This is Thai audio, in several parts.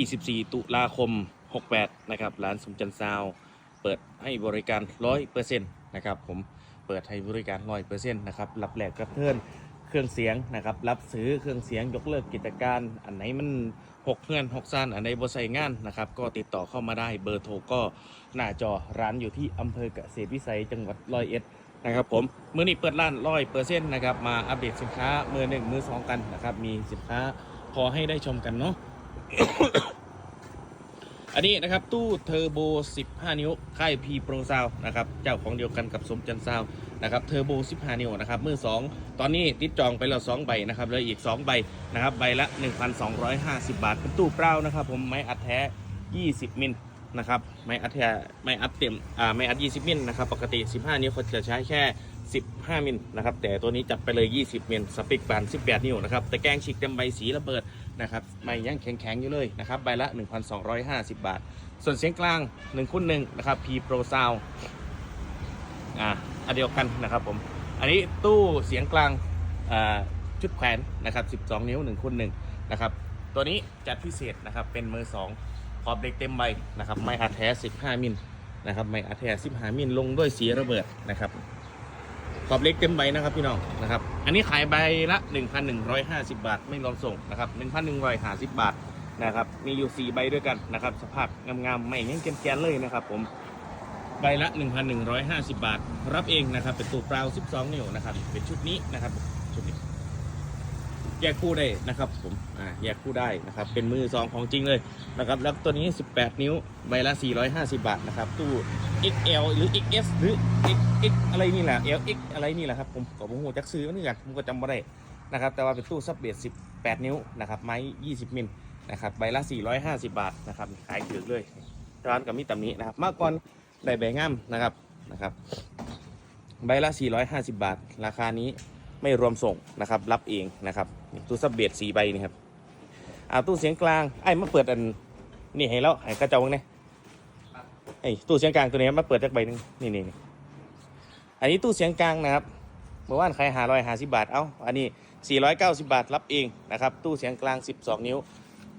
24 ตุลาคม 68 นะครับร้านสมจันทร์ซาวเปิดให้บริการ 100%นะครับผมเปิดให้บริการ 100%นะครับรับแหลกกระเทือนเครื่องเสียงนะครับรับซื้อเครื่องเสียงยกเลิกกิจการ อันไหนมันหกเพื่อนหกซานอันไหนบ่ใส่งานนะครับก็ติดต่อเข้ามาได้เบอร์โทรก็หน้าจอร้านอยู่ที่อำเภอเกษตรวิสัยจังหวัดร้อยเอ็ดนะครับผมมือนี้เปิดร้านร้อยเปอร์เซ็นต์นะครับมาอัปเดตสินค้ามือหนึ่งมือสองกันนะครับมีสินค้าพอให้ได้ชมกันเนาะ อันนี้นะครับตู้เทอร์โบ 15 นิ้ว ค่ายพีโปรซาวนะครับ เจ้าของเดียวกันกับสมจันซาวนะครับเทอร์โบ 15 นิ้วนะครับมือ 2 ตอนนี้ติดจองไปแล้ว 2 ใบนะครับเหลืออีก 2 ใบนะครับใบละ 1,250 บาท เป็นตู้เปล่านะครับ ผมไม้อัดแท้ 20 มิลนะครับไม้อัดแท้ไม้อัดเต็มอ่าไม้อัด 20 มิลนะครับ ปกติ 15 นิ้วเขาจะใช้แค่ 15 มิลนะครับ แต่ตัวนี้จัดไปเลย 20 มิลสปิกบาน 18 นิ้วนะครับแต่แกงฉีกเต็มใบสีระเบิดนะครับไม่ยังแข็งๆอยู่เลยนะครับใบละ 1,250 บาท ส่วนเสียงกลาง1คูณ1นะครับ P Pro Sound อ่าอันเดียวกันนะครับผมอันนี้ตู้เสียงกลางอ่าชุดแขวนนะครับ 12 นิ้ว1คูณ1นะครับตัวนี้จัดพิเศษนะครับเป็นมือ2ขอบเหล็กเต็มใบนะครับไม่อัดแท้ 15 มิลนะครับไม่อัดแท้ 15 มิลลงด้วยสีระเบิดนะครับ ขอบเล็กเต็มใบนะครับพี่น้องนะครับ อันนี้ขายใบละ 1,150 บาท ไม่รวมส่งนะครับ1,150 บาทนะครับ มีอยู่ 4 ใบด้วยกันนะครับ สภาพงามๆไม่ยังแกนๆเลยนะครับ ผมใบละ 1,150 บาท รับเองนะครับ เป็นตัวเปล่า 12 นิ้วนะครับ เป็นชุดนี้นะครับชุดนี้ แยกคู่ได้นะครับผมอ่าแยกคู่ได้นะครับ เป็นมือซองของจริงเลยนะครับ แล้วตัวนี้ 18 นิ้วใบละ 450 บาทนะครับ ตู้ XL หรือ XS หรือ XX อะไรนี่แหละ LX อะไรนี่แหละครับผมก็ผมหัวจักซื้อมันนี่กันผมก็จำไม่ได้นะครับ แต่ว่าเป็นตู้ซับเบส18 นิ้วนะครับ ไม้ 20 มิลนะครับ ใบละ 450 บาทนะครับ ขายถือเลยร้านกับมิตรนี้นะครับ มากก่อนได้ใบงามนะครับนะครับ ใบละ 450 บาท ราคานี้ ไม่รวมส่งนะครับ รับเองนะครับตู้ซับเบสสีใบนี่ครับเอาตู้เสียงกลางไอ้มาเปิดอันนี่ให้แล้วให้กระจ้าเนี่ยไอ้ตู้เสียงกลางตัวนี้มาเปิดจากใบหนึงนี่นี่นี่อันนี้ตู้เสียงกลางนะครับเมื่อวานใครหาร้อยหาสิบาทเอ้าอันนี้490บาทรับเองนะครับตู้เสียงกลาง12นิ้ว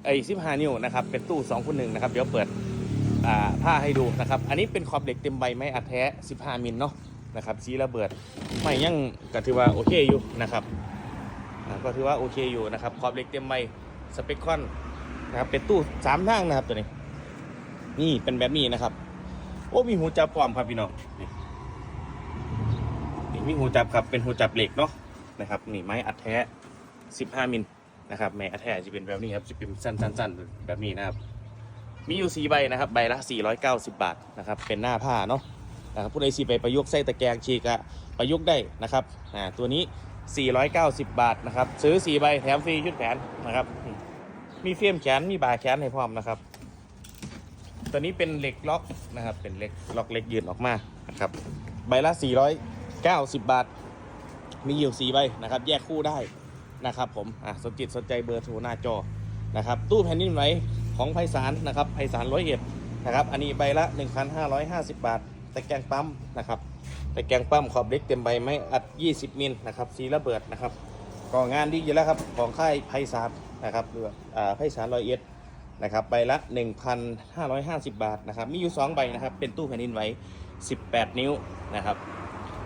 ไอ้15นิ้วนะครับเป็นตู้2คูณ1นะครับเดี๋ยวเปิดอ่าผ้าให้ดูนะครับ อันนี้เป็นขอบเหล็กเต็มใบไม้อัดแท้ 15 มิลเนาะ นะครับสีระเบิดไม่ยังก็ถือว่าโอเคอยู่นะครับก็ถือว่าโอเคอยู่นะครับขอบเหล็กเต็มใบสเปคคอนนะครับเป็นตู้สามทางนะครับตัวนี้ นี่เป็นแบบนี้นะครับ โอ้มีหูจับพร้อมครับพี่น้องนี่มีหูจับครับเป็นหูจับเหล็กเนาะนะครับนี่ไม้อัดแท้15มิลนะครับไม้อัดแท้จะเป็นแบบนี้ครับจะเป็นสั้นๆๆแบบนี้นะครับมีอยู่สี่ใบนะครับ ใบละ 490 บาทนะครับ เป็นหน้าผ้าเนาะ นะครับผู้ใดสีไปประยุกต์ใส่ตะแกรงฉีกอะประยุกต์ได้นะครับอ่าตัวนี้ 490 บาทนะครับซื้อ4ใบแถมฟรีชุดแขนนะครับ มีเฟียมแขนมีบาแขนให้พร้อมนะครับ ตัวนี้เป็นเหล็กล็อกนะครับ เป็นเหล็กล็อกเหล็กยืดออกมานะครับใบละ 490 บาท มีอยู่4ใบนะครับ แยกคู่ได้นะครับ ผมอะสนจิตสนใจเบอร์โทรหน้าจอนะครับ ตู้แผ่นดินไหวของไพศาลนะครับไพศาลร้อยเอ็ดนะครับ อันนี้ใบละ 1,550 บาท ตะแกรงปั๊มนะครับตะแกรงปั๊มขอบเล็กเต็มใบไม้อัด 20 มิลนะครับสีระเบิดนะครับก็งานดีอยู่แล้วครับของค่ายไพศาลนะครับหรือว่าอ่าไพศาลรอยเอ็ดนะครับใบละ 1,550 บาทนะครับมีอยู่ 2 ใบนะครับเป็นตู้แผ่นดินไหว18 นิ้วนะครับ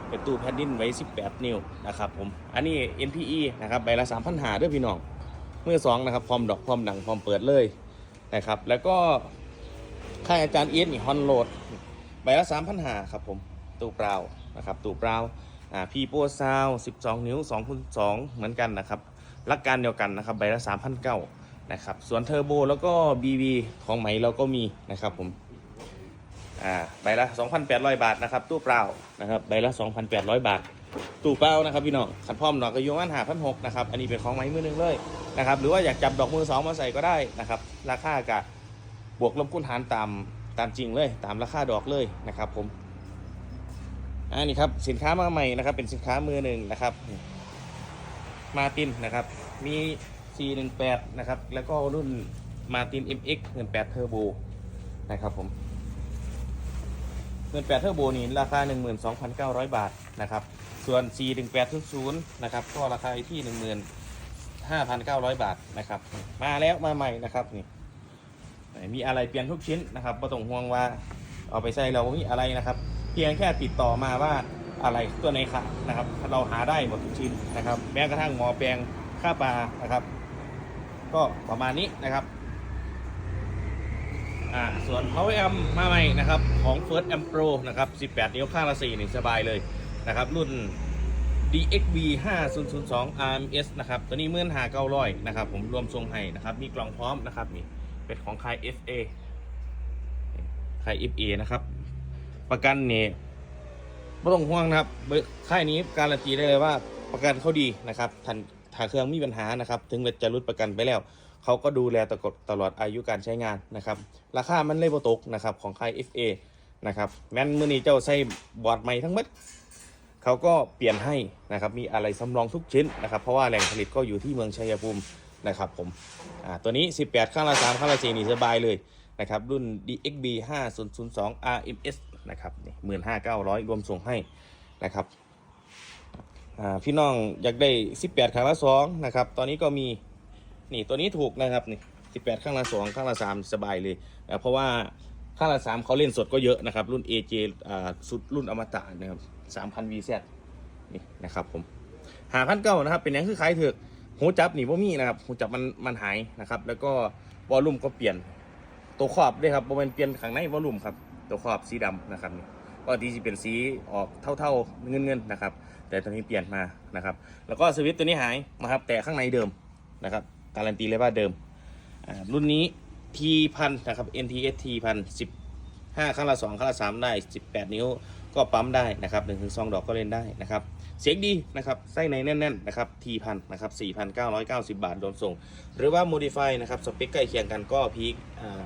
เป็นตู้แผ่นดินไหว18 นิ้วนะครับผมอันนี้ NPE นะครับใบละ3,500หาด้วยพี่น้องเมื่อสองนะครับพร้อมดอกพร้อมดังพร้อมเปิดเลยนะครับแล้วก็ค่ายอาจารย์เอียนนี่ฮอนโหลด บละสามพันหาครับผมตู้เปล่านะครับตู้เปล่าอ่าพีโปซาว12นิ้ว2คูณ2เหมือนกันนะครับหลักการเดียวกันนะครับใบละ3,900นเก้านะครับส่วนเทอร์โบแล้วก็ BB ของไหมเราก็มีนะครับผมอ่าใบละ 2,800 บาทนะครับตู้เปล่านะครับใบละ 2,800 บาท ตู้เปล่านะครับพี่น้องขันพร้อมดอกกระยงอันหาพันหกนะครับอันนี้เป็นของไหมมือหนึ่งเลยนะครับหรือว่าอยากจับดอกมือสองมาใส่ก็ได้นะครับราคากะบวกลบคูณหารตาม ตามจริงเลยตามราคาดอกเลยนะครับผมอันนี้ครับสินค้ามาใหม่นะครับ เป็นสินค้ามือหนึ่งนะครับ มาตินนะครับ มี418 นะครับ แล้วก็รุ่นมาติน MX 18 Turbo นะครับผม18 Turbo นี่ราคา 12,900 บาทนะครับ ส่วน41800นะครับ ก็ราคาที่ 15,900 บาทนะครับ มาแล้วมาใหม่นะครับนี่ มีอะไรเปลี่ยนทุกชิ้นนะครับไม่ต้องห่วงว่าเอาไปใส่เรามีอะไรนะครับ เพียงแค่ติดต่อมาว่าอะไรตัวไหนขาดนะครับ เราหาได้หมดทุกชิ้นนะครับ แม้กระทั่งหมอแปลงค่าปลานะครับ ก็ประมาณนี้นะครับอ่าส่วน power amp มาใหม่นะครับของ First Amp Pro นะครับ 18 นิ้วข้างละ4นี่สบายเลยนะครับ รุ่น DXB 5002 RMS นะครับ ตัวนี้เมื่อนหาเก้าร้อยนะครับ ผมรวมทรงให้นะครับ มีกล่องพร้อมนะครับนี่ เป็นของค่าย FA ค่าย FA นะครับ ประกันเนี่ยไม่ต้องห่วงนะครับค่ายนี้การันตีได้เลยว่าประกันเขาดีนะครับทันถ้าเครื่องมีปัญหานะครับ ถึงจะรุดประกันไปแล้วเขาก็ดูแลตลอดตลอดอายุการใช้งานนะครับ ราคามันเลยบ่ตกนะครับของค่าย FA นะครับแม้นมือนี้เจ้าใส่บอร์ดใหม่ทั้งหมดเขาก็เปลี่ยนให้นะครับมีอะไรสำรองทุกชิ้นนะครับ เพราะว่าแหล่งผลิตก็อยู่ที่เมืองชัยภูมิ นะครับผมอ่าตัวนี้ 18 ข้างละ 3 ข้างละ 4 นี่สบายเลยนะครับรุ่น DXB 5002 RMS นะครับนี่15,900รวมส่งให้นะครับอ่าพี่น้องอยากได้ 18 ข้างละ 2 นะครับ ตอนนี้ก็มีนี่ตัวนี้ถูกนะครับนี่สิบแปดข้างละสองข้างละสามสบายเลยนะเพราะว่าข้างละสามเขาเล่นสดก็เยอะนะครับ รุ่น AJ อ่าสุดรุ่นอมตะนะครับสามพัน VZ นี่นะครับผมหาพันเก้านะครับ เป็นอย่างคือขายเถือก หูจับนี่ว่ามีนะครับหูจับมันมันหายนะครับ แล้วก็วอลลุ่มก็เปลี่ยน ตัวขอบด้วยครับโมเมนเปลี่ยนข้างในวอลลุ่มครับตัวขอบสีดำนะครับนี่ปกติจะเป็นสีออกเท่าๆเงินเงินๆนะครับ แต่ตอนนี้เปลี่ยนมานะครับ แล้วก็สวิตช์ตัวนี้หายนะครับ แต่ข้างในเดิมนะครับการันตีเลยว่าเดิมรุ่นนี้ T พันนะครับ NTS T พันสิบ ห้าข้งละสองข้งละสามได้สิบแปดนิ้ว ก็ปั๊มได้นะครับหนึ่งถึงสองดอกก็เล่นได้นะครับ เสียงดีนะครับไส้ในแน่นๆนะครับ T พันนะครับสี่พันเก้าร้อยเก้าสิบบาทโดนส่ง หรือว่า Modify นะครับสเปคใกล้เคียงกันก็พีคอ่า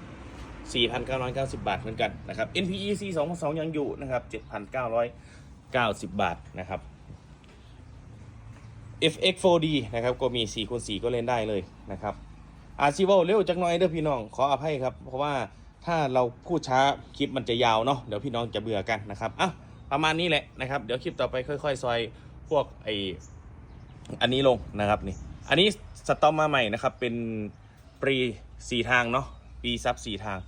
4,990 บาทเหมือนกันนะครับ NPEC 2.2ยังอยู่นะครับ7,990 บาทนะครับ FX 4D นะครับก็มี4คูณ4ก็เล่นได้เลยนะครับอาชีวเร็วจักหน่อยเด้อพี่น้องขออภัยครับ เพราะว่า ถ้าเราพูดช้าคลิปมันจะยาวเนาะเดี๋ยวพี่น้องจะเบื่อกันนะครับอะประมาณนี้แหละนะครับ เดี๋ยวคลิปต่อไปค่อย ๆ ซอยพวกไออันนี้ลงนะครับนี่ อันนี้สต็อปมาใหม่นะครับเป็นปรีสี่ทางเนาะปีซับสี่ทาง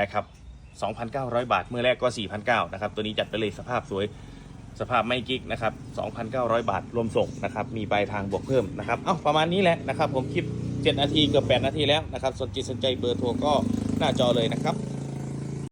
นะครับ 2,900 บาท เมื่อแรกก็ 4,900นะครับ ตัวนี้จัดไปเลยสภาพสวย สภาพไม่กิ๊กนะครับ 2,900 บาท รวมส่งนะครับ มีปลายทางบวกเพิ่มนะครับ เอ้า ประมาณนี้แหละนะครับ ผมคลิป 7 นาทีเกือบ8นาทีแล้วนะครับ สนใจสนใจเบอร์โทรก็ หน้าจอเลยนะครับ